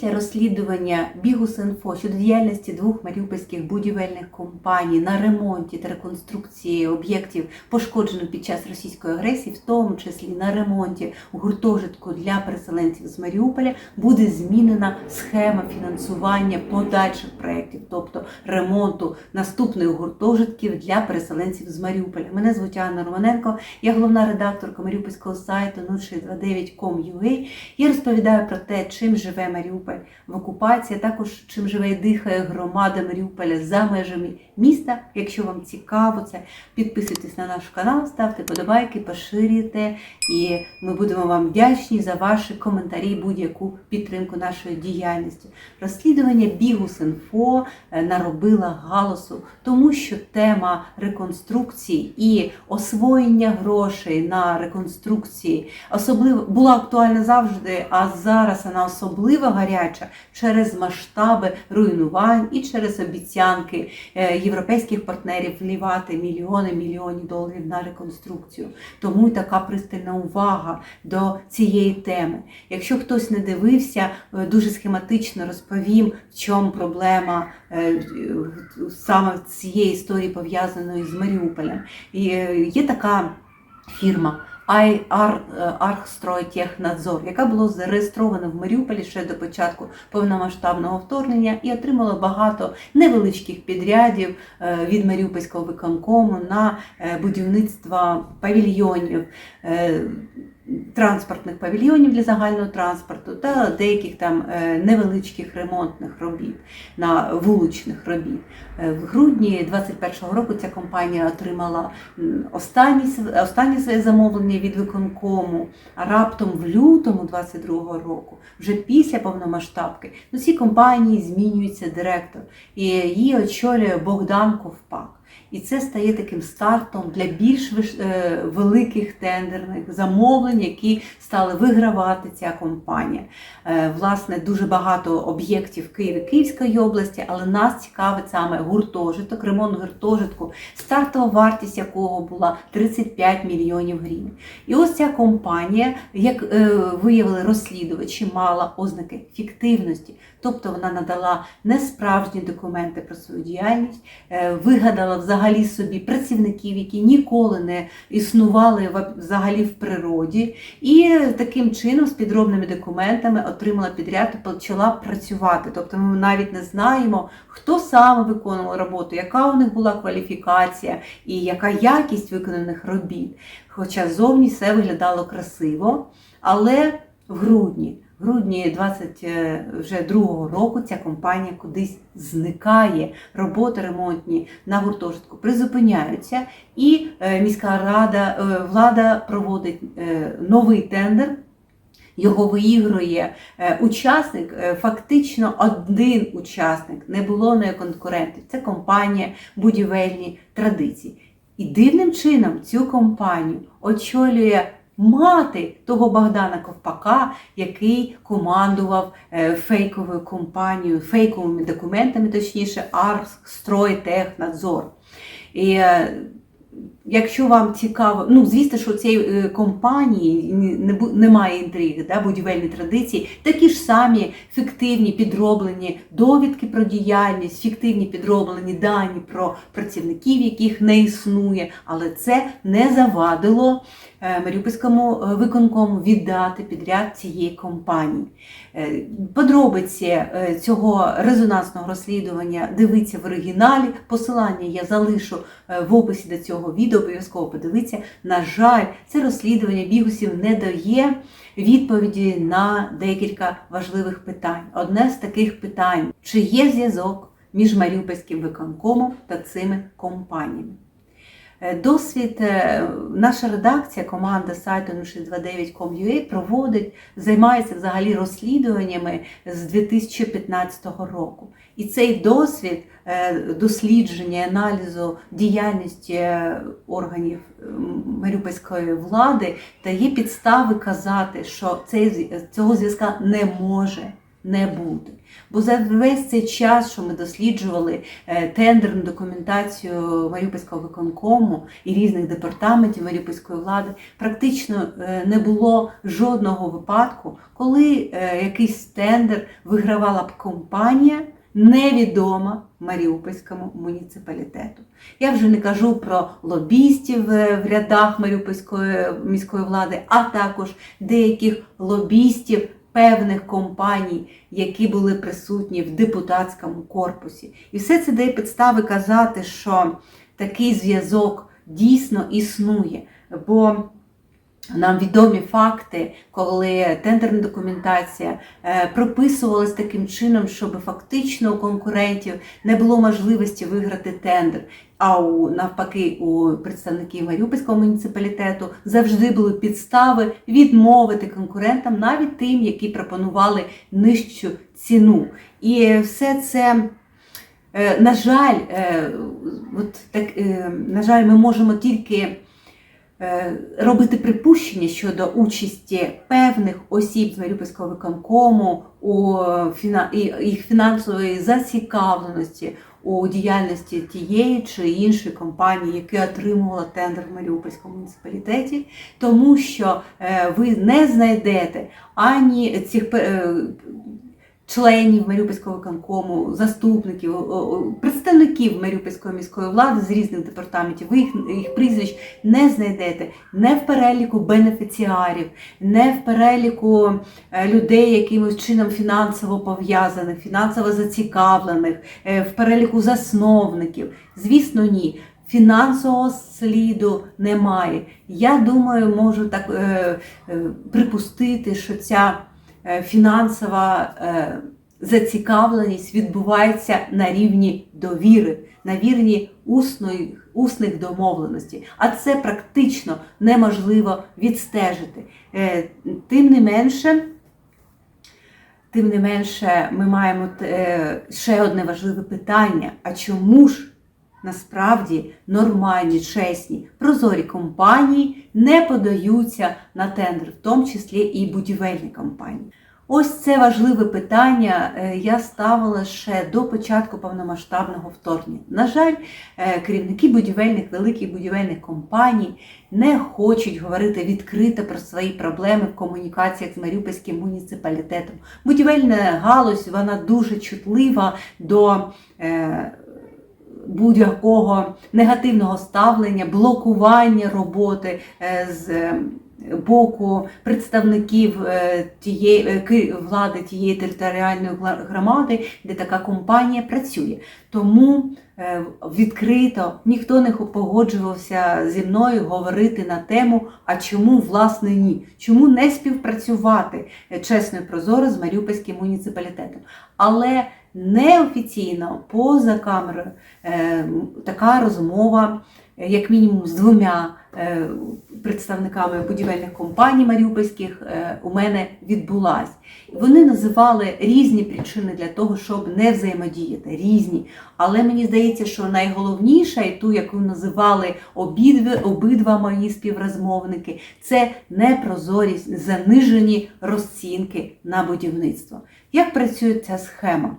Після розслідування Бігус.Інфо щодо діяльності двох маріупольських будівельних компаній на ремонті та реконструкції об'єктів, пошкоджених під час російської агресії, в тому числі на ремонті гуртожитку для переселенців з Маріуполя, буде змінена схема фінансування подальших проєктів, тобто ремонту наступних гуртожитків для переселенців з Маріуполя. Мене звуть Анна Романенко, я головна редакторка маріупольського сайту 0629.com.ua. Я розповідаю про те, чим живе Маріуполь в окупації, також чим живе і дихає громада Маріуполя за межами міста. Якщо вам цікаво це, підписуйтесь на наш канал, ставте подобайки, поширюйте, і ми будемо вам вдячні за ваші коментарі, будь-яку підтримку нашої діяльності. Розслідування Бігус.Інфо е, наробила галасу, тому що тема реконструкції і освоєння грошей на реконструкції особливо була актуальна завжди, а зараз вона особливо гаряча через масштаби руйнувань і через обіцянки е, європейських партнерів вливати мільйони мільйонів доларів на реконструкцію. Тому й така пристальна увага до цієї теми. Якщо хтось не дивився, е, дуже схематично розповім, в чому проблема е, саме цієї історії пов'язаної з Маріуполем. І є така фірма. Е, Архстройтехнадзор, яка була зареєстрована в Маріуполі ще до початку повномасштабного вторгнення і отримала багато невеличких підрядів е, від Маріупольського виконкому на е, будівництво павільйонів. Транспортних павільйонів для загального транспорту та деяких там е, невеличких ремонтних робіт на вуличних робіт. Е, В грудні 2021 року ця компанія отримала останні, останнє своє замовлення від виконкому, а раптом в лютому 2022 року, вже після повномасштабки, ну, ці компанії змінюється директор, і її очолює Богдан Ковпак. І це стає таким стартом для більш е, великих тендерних замовлень, які стали вигравати ця компанія. Е, Власне, дуже багато об'єктів в Києві Київської області, але нас цікавить саме гуртожиток, ремонт гуртожитку, стартова вартість якого була 35 мільйонів гривень. І ось ця компанія, як е, виявили розслідувачі, мала ознаки фіктивності, тобто вона надала несправжні документи про свою діяльність, вигадала взагалі собі працівників, які ніколи не існували взагалі в природі, і таким чином з підробними документами отримала підряд і почала працювати. Тобто ми навіть не знаємо, хто саме виконував роботу, яка у них була кваліфікація і яка якість виконаних робіт. Хоча зовні все виглядало красиво, але в грудні. В грудні 22-го року ця компанія кудись зникає. Роботи ремонтні на гуртожитку призупиняються, і е, міська рада е, влада проводить е, новий тендер. Його виігрує е, учасник, е, фактично один учасник, не було не конкурентів. Це компанія будівельні традиції. І дивним чином цю компанію очолює мати того Богдана Ковпака, який командував е, фейковою компанією, фейковими документами, точніше, Арсстройтехнадзор. І е, Якщо вам цікаво, ну звісно, що цієї е, компанії немає інтриги, да, будівельні традиції, такі ж самі фіктивні підроблені довідки про діяльність, фіктивні підроблені дані про працівників, яких не існує, але це не завадило Маріупольському е, виконкому віддати підряд цієї компанії. Е, Подробиці е, цього резонансного розслідування дивіться в оригіналі. Посилання я залишу е, в описі до цього відео, обов'язково подивіться. На жаль, це розслідування бігусів не дає відповіді на декілька важливих питань. Одне з таких питань: чи є зв'язок між Маріупольським виконкомом та цими компаніями? Е, Досвід, е, наша редакція, команда сайту 0629.com.ua проводить, займається взагалі розслідуваннями з 2015 року. І цей досвід е, дослідження, аналізу діяльності е, органів е, маріупольської влади дає підстави казати, що цей, цього зв'язка не може не бути. Бо за весь цей час, що ми досліджували е, тендерну документацію Маріупольського виконкому і різних департаментів Маріупольської влади, практично е, не було жодного випадку, коли е, якийсь тендер вигравала б компанія невідома Маріупольському муніципалітету. Я вже не кажу про лобістів в рядах Маріупольської міської влади, а також деяких лобістів певних компаній, які були присутні в депутатському корпусі. І все це дає підстави казати, що такий зв'язок дійсно існує. Бо нам відомі факти, коли тендерна документація е, прописувалась таким чином, щоб фактично у конкурентів не було можливості виграти тендер. А у навпаки, у представників Маріупольського муніципалітету завжди були підстави відмовити конкурентам, навіть тим, які пропонували нижчу ціну. І все це. е, На жаль, е, от так, на жаль, ми можемо тільки робити припущення щодо участі певних осіб з Маріупольського виконкому у фіна- їх фінансової зацікавленості у діяльності тієї чи іншої компанії, яка отримувала тендер в Маріупольському муніципалітеті, тому що е, ви не знайдете ані цих е, членів Маріупольського виконкому, заступників, представників Маріупольської міської влади з різних департаментів, ви їх, їх прізвищ не знайдете не в переліку бенефіціарів, не в переліку е, людей, якимось чином фінансово пов'язаних, фінансово зацікавлених, е, в переліку засновників. Звісно, ні. Фінансового сліду немає. Я думаю, можу так е, е, припустити, що ця фінансова е, зацікавленість відбувається на рівні довіри, на рівні усної, усних домовленостей. А це практично неможливо відстежити. Е, Тим не менше, тим не менше, ми маємо е, ще одне важливе питання: а чому ж? Насправді нормальні, чесні, прозорі компанії не подаються на тендер, в тому числі і будівельні компанії. Ось це важливе питання е, я ставила ще до початку повномасштабного вторгнення. На жаль, е, керівники будівельних великих будівельних компаній не хочуть говорити відкрито про свої проблеми в комунікаціях з Маріупольським муніципалітетом. Будівельна галузь вона дуже чутлива до. Будь-якого негативного ставлення, блокування роботи е, з е, боку представників е, тієї влади тієї територіальної громади, де така компанія працює. Тому відкрито ніхто не погоджувався зі мною говорити на тему, а чому власне ні? Чому не співпрацювати чесно і прозоро з Маріупольським муніципалітетом? Але неофіційно, поза камерою, е, така розмова, е, як мінімум, з двома е, представниками будівельних компаній маріупольських у мене відбулась. Вони називали різні причини для того, щоб не взаємодіяти. Різні. Але мені здається, що найголовніша, і ту, яку називали обидва, обидва мої співрозмовники, це непрозорість, занижені розцінки на будівництво. Як працює ця схема?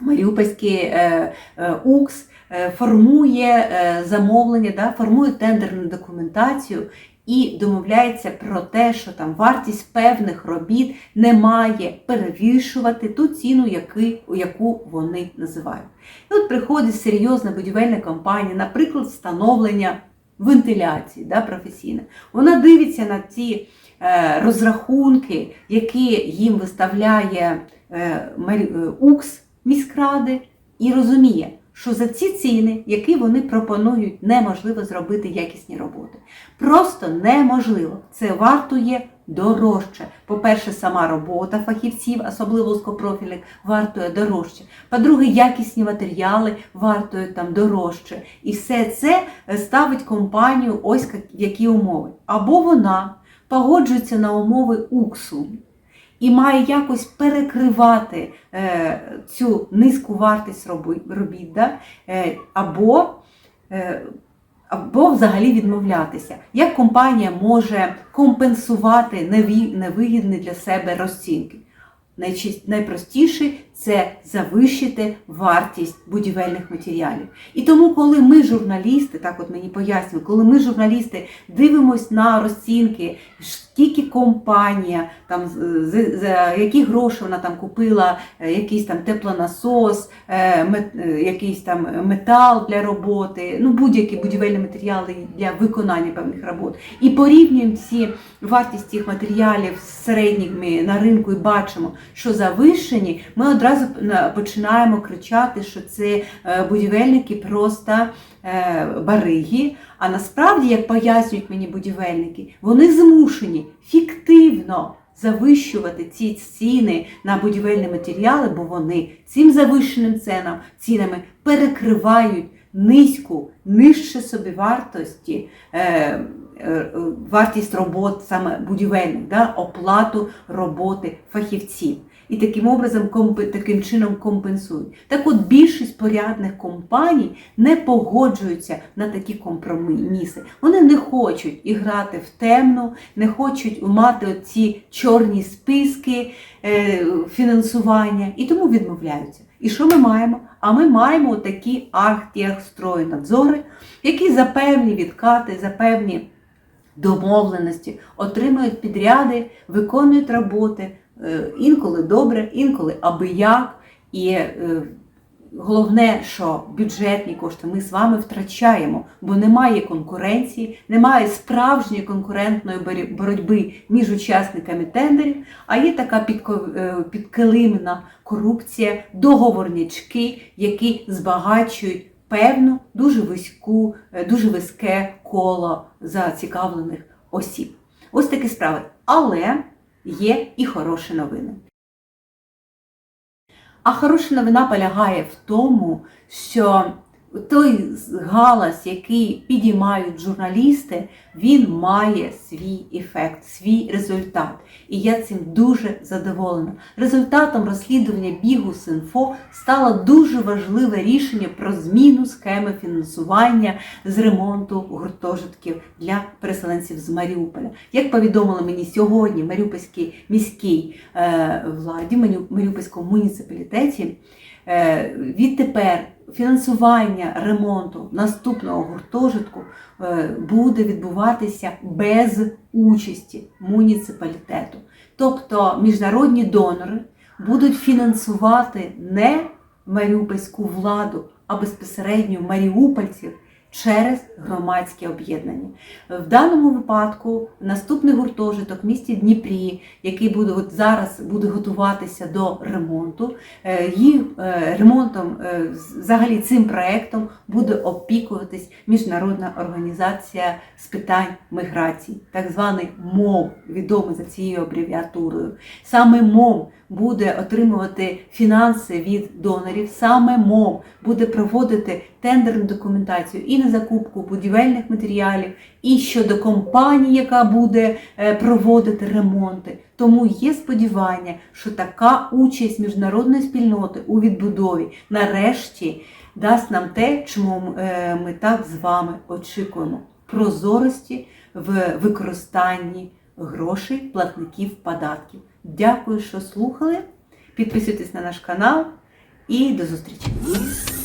Маріупольський е, е, УКС е, формує замовлення, да, формує тендерну документацію і домовляється про те, що там вартість певних робіт не має перевішувати ту ціну, яку вони називають. І от приходить серйозна будівельна компанія, наприклад, встановлення вентиляції да, професійне. Вона дивиться на ці розрахунки, які їм виставляє УКС міськради, і розуміє, що за ці ціни, які вони пропонують, неможливо зробити якісні роботи. Просто неможливо. Це вартує дорожче. По-перше, сама робота фахівців, особливо узкопрофільних, вартує дорожче. По-друге, якісні матеріали вартують там дорожче. І все це е, ставить компанію ось які умови. Або вона погоджується на умови УКСу і має якось перекривати е, цю низьку вартість робіт, да? е, або, е, або взагалі відмовлятися. Як компанія може компенсувати невигідні для себе розцінки? найпростіше це завищити вартість будівельних матеріалів. І тому, коли ми, журналісти, так от мені пояснюють, коли ми, журналісти, дивимось на розцінки, скільки компанія, там, за які гроші вона там купила, е, якийсь там теплонасос, е, е, якийсь там метал для роботи, ну будь-які будівельні матеріали для виконання певних робот. І порівнюємо ці вартість цих матеріалів з середніми на ринку і бачимо, що завищені, ми одразу на- починаємо кричати, що це е, будівельники просто е, бариги. А насправді, як пояснюють мені будівельники, вони змушені фіктивно завищувати ці ціни на будівельні матеріали, бо вони цим завищеним ценам, цінами перекривають низьку, нижче собівартості. Е, е, Вартість робот саме будівельних, да, оплату роботи фахівців. І таким образом таким чином компенсують. Так от більшість порядних компаній не погоджуються на такі компроміси. Вони не хочуть іграти в темну, не хочуть мати ці чорні списки е, фінансування і тому відмовляються. І що ми маємо? А ми маємо такі архтехстройнадзори, які за певні відкати, за певні домовленості отримують підряди, виконують роботи інколи добре, інколи аби як. І е, головне, що бюджетні кошти ми з вами втрачаємо, бо немає конкуренції, немає справжньої конкурентної боротьби між учасниками тендерів, а є така е, підкилимна корупція, договорнячки, які збагачують певну дуже вузьку, е, дуже вузьке коло зацікавлених осіб. Ось такі справи. Але є і хороші новини. А хороша новина полягає в тому, що той галас, який підіймають журналісти, він має свій ефект, свій результат. І я цим дуже задоволена. Результатом розслідування бігу Синфо стало дуже важливе рішення про зміну схеми фінансування з ремонту гуртожитків для переселенців з Маріуполя. Як повідомили мені сьогодні Маріупольській міській е, владі, Маріупольському муніципалітеті, відтепер фінансування ремонту наступного гуртожитку е, буде відбуватися без участі муніципалітету. Тобто міжнародні донори будуть фінансувати не маріупольську владу, а безпосередньо маріупольців через громадське об'єднання. В даному випадку наступний гуртожиток в місті Дніпрі, який буде от зараз буде готуватися до ремонту, е, їх е, ремонтом, е, взагалі цим проектом буде опікуватись міжнародна організація з питань міграції, так званий МОМ, відомий за цією абревіатурою. Саме МОМ буде отримувати фінанси від донорів, саме МОМ буде проводити тендерну документацію і на закупку будівельних матеріалів, і щодо компанії, яка буде е, проводити ремонти. Тому є сподівання, що така участь міжнародної спільноти у відбудові нарешті дасть нам те, чому е, ми так з вами очікуємо прозорості в використанні грошей платників податків. Дякую, що слухали. Підписуйтесь на наш канал і до зустрічі!